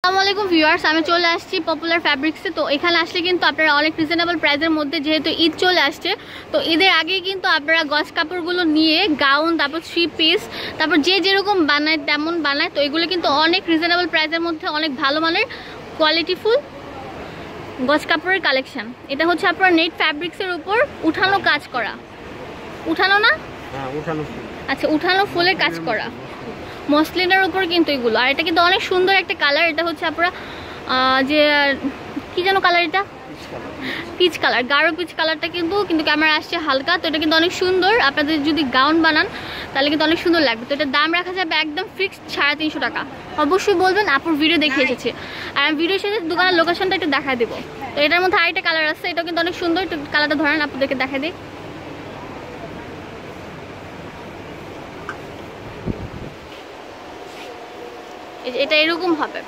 আসসালামু আলাইকুম ভিউয়ার্স আমি চলে আসছি পপুলার ফ্যাব্রিক্সে তো এখানে আসলে কিন্তু আপনারা অনেক রিজনেবল প্রাইসের মধ্যে যেহেতু ঈদ চলে আসছে তো ঈদের আগে কিন্তু আপনারা গজ কাপড়গুলো নিয়ে গাউন তারপর থ্রি পিস তারপর যে যেরকম বানায় তেমন বানায়। তো এগুলো কিন্তু অনেক রিজনেবল প্রাইসের মধ্যে অনেক ভালো মানের কোয়ালিটিফুল গজ কাপড়ের কালেকশান এটা হচ্ছে আপনার নেট ফ্যাব্রিক্সের উপর উঠানো কাজ করা। উঠানো না? হ্যাঁ আচ্ছা উঠানো ফুলের কাজ করা। মসলিনের উপর কিন্তু এগুলো। আর এটা কিন্তু অনেক সুন্দর একটা কালার এটা হচ্ছে আপনারা যে কি যেন কালার এটা? পিচ কালার গাঢ় পিচ কালারটা কিন্তু কিন্তু ক্যামেরা আসছে হালকা তো এটা কিন্তু অনেক সুন্দর। আপনাদের যদি গাউন বানান তাহলে কিন্তু অনেক সুন্দর লাগবে। তো এটার দাম রাখা যাবে একদম ফিক্সড সাড়ে তিনশো টাকা। অবশ্যই বলবেন আপুর ভিডিও দেখে এসেছে। আর আমি ভিডিওর সাথে দোকানের লোকেশনটা একটু দেখা দেবো। তো এটার মধ্যে আরেকটা কালার আছে এটাও কিন্তু অনেক সুন্দর। একটু কালারটা ধরেন আপনাদেরকে দেখা দিই। এটা এরকম হবে।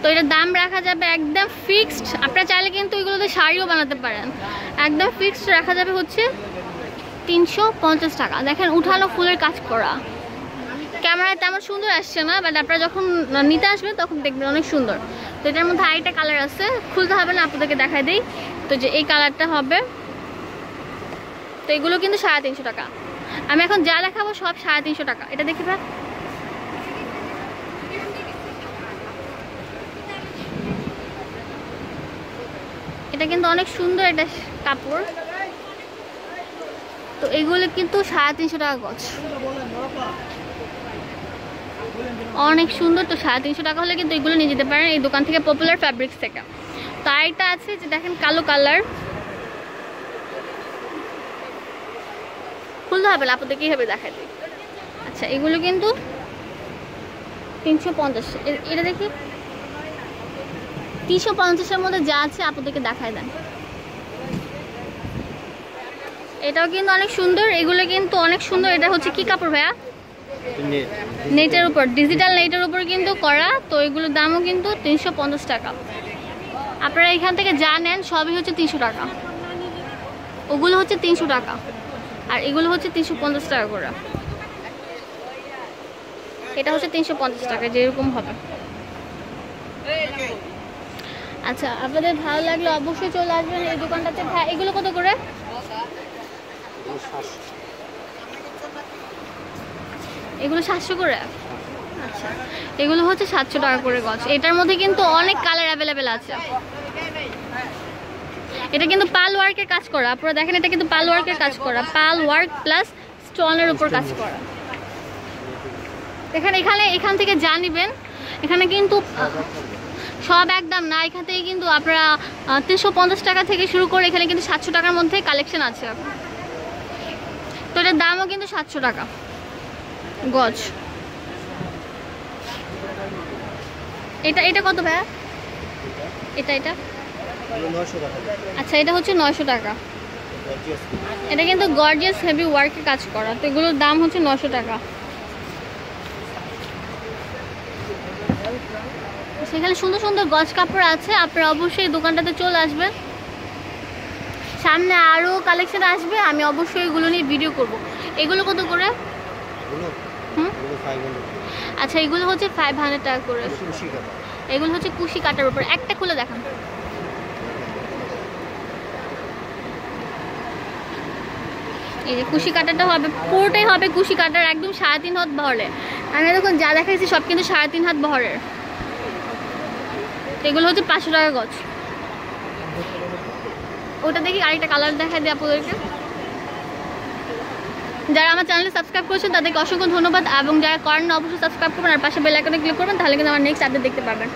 তো এটার দাম রাখা যাবে একদম ফিক্সড আপনারা চাইলে কিন্তু এগুলোতে শাড়িও বানাতে পারেন। একদম ফিক্সড রাখা যাবে হচ্ছে তিনশো পঞ্চাশ টাকা। দেখেন উঠানো ফুলের কাজ করা। ক্যামেরায় তেমন সুন্দর আসছে না বাট আপনারা যখন নিতে আসবেন তখন দেখবেন অনেক সুন্দর। তো এটার মধ্যে আরেকটা কালার আছে, খুলতে হবে না, আপনাদেরকে দেখাই দিই। তো যে এই কালারটা হবে। তো এগুলো কিন্তু সাড়ে তিনশো টাকা। আমি এখন যা দেখাবো সব সাড়ে তিনশো টাকা। এটা দেখে এটা কিন্তু অনেক সুন্দর একটা কাপড়। তো এগুলো কিন্তু সাড়ে তিনশো টাকা গছ অনেক সুন্দর, তো সাড়ে তিনশো টাকা হলে কিন্তু এগুলো নিয়ে যেতে পারেন। এই দোকান থেকে পপুলার ফ্যাব্রিক্স থেকে। তো আরেকটা আছে যে দেখেন কালো কালার খুলতে হবে না আপনাদের কীভাবে দেখা দিই। আচ্ছা এগুলো কিন্তু তিনশো পঞ্চাশ। এটা দেখি। তিনশো পঞ্চাশের মধ্যে যা আছে আপনাদেরকে দেখায় দেন। এটাও কিন্তু অনেক সুন্দর, এগুলো কিন্তু অনেক সুন্দর। এটা হচ্ছে কি কাপড় ভাইয়া? নেটের উপর ডিজিটাল নেটের উপর কিন্তু করা, তো এগুলোর দামও কিন্তু তিনশো পঞ্চাশ টাকা। আপনারা এখান থেকে যা নেন, সবই হচ্ছে তিনশো টাকা। ওগুলো হচ্ছে তিনশো টাকা, আর এগুলো হচ্ছে তিনশো পঞ্চাশ টাকা করে। এটা হচ্ছে তিনশো পঞ্চাশ টাকা, যেরকম হবে। আচ্ছা আপনাদের ভালো লাগলে অবশ্যই চলে আসবেন এই দোকানটাতে। ভাই, এগুলো কত করে? এগুলো সাতশো করে? আচ্ছা এগুলো হচ্ছে সাতশো টাকা করে গছ এটার মধ্যে কিন্তু অনেক কালার অ্যাভেলেবেল আছে। এটা কিন্তু পাল ওয়ার্কের কাজ করা। আপনারা দেখেন, এটা কিন্তু পাল ওয়ার্কের কাজ করা। পাল ওয়ার্ক প্লাস স্টোনের উপর কাজ করা। এখানে এখানে, এখান থেকে যা এখানে কিন্তু সব একদম না এখান থেকে কিন্তু আপনারা তিনশো পঞ্চাশ টাকা থেকে শুরু করে এখানে কিন্তু সাতশো টাকার মধ্যে কালেকশন আছে। তো এটার দামও কিন্তু সাতশো টাকা। গজ। এটা এটা কত ভাইয়া? এটা এটা? আচ্ছা এটা হচ্ছে নয়শো টাকা। এটা কিন্তু গর্জিয়াস হেভি ওয়ার্কে কাজ করা। তো এগুলোর দাম হচ্ছে নশো টাকা। সেখানে সুন্দর সুন্দর গজ কাপড় আছে আপনারা অবশ্যই দোকানটাতে চলে আসবেন। সামনে আরও কালেকশন আসবে আমি অবশ্যই এগুলো নিয়ে ভিডিও করব। এগুলো কত করে? আচ্ছা এগুলো হচ্ছে ফাইভ হান্ড্রেড টাকা করে। এগুলো হচ্ছে কুশি কাটার উপর। একটা খুলে দেখান। এই যে কুশি কাটাটা হবে পুরোটাই হবে কুশি কাটার একদম সাড়ে তিন হাত বহরে আমি দেখুন যা দেখাইছি সব কিন্তু সাড়ে তিন হাত বহরের এগুলো হচ্ছে পাঁচশো টাকা গছ ওটা দেখি আরেকটা কালার দেখাই দিই আপনাদেরকে যারা আমার চ্যানেলে সাবস্ক্রাইব করেছেন তাদেরকে অসংখ্য ধন্যবাদ। এবং যারা করেন না অবশ্যই সাবস্ক্রাইব করবেন আর পাশে বেল আইকনে ক্লিক করবেন তাহলে কিন্তু আমার নেক্সট আপডেট দেখতে পাবেন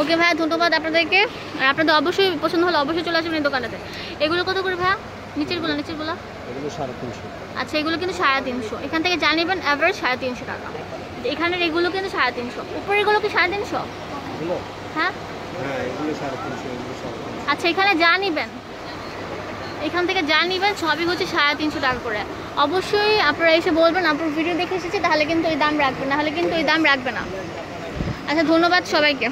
ওকে ভাইয়া ধন্যবাদ আপনাদেরকে। আর আপনাদের অবশ্যই পছন্দ হলে অবশ্যই চলে আসবেন এই দোকানেতে। এগুলো কত করে ভাইয়া? নিচেরগুলো নিচেরগুলো? আচ্ছা এগুলো কিন্তু সাড়ে তিনশো। এখান থেকে জানিবেন অ্যাভারেজ সাড়ে তিনশো টাকা। এখানের এগুলো কিন্তু সাড়ে তিনশো। উপরের এগুলো কি সাড়ে তিনশো? হ্যাঁ? হ্যাঁ আচ্ছা এখানে যা নিবেন, এখান থেকে যা নিবেন, সবই হচ্ছে সাড়ে তিনশো টাকা করে। অবশ্যই আপনারা এসে বলবেন, আপনার ভিডিও দেখে এসেছি, তাহলে কিন্তু ওই দাম রাখবেন, নাহলে কিন্তু ওই দাম রাখবে না। আচ্ছা ধন্যবাদ সবাইকে।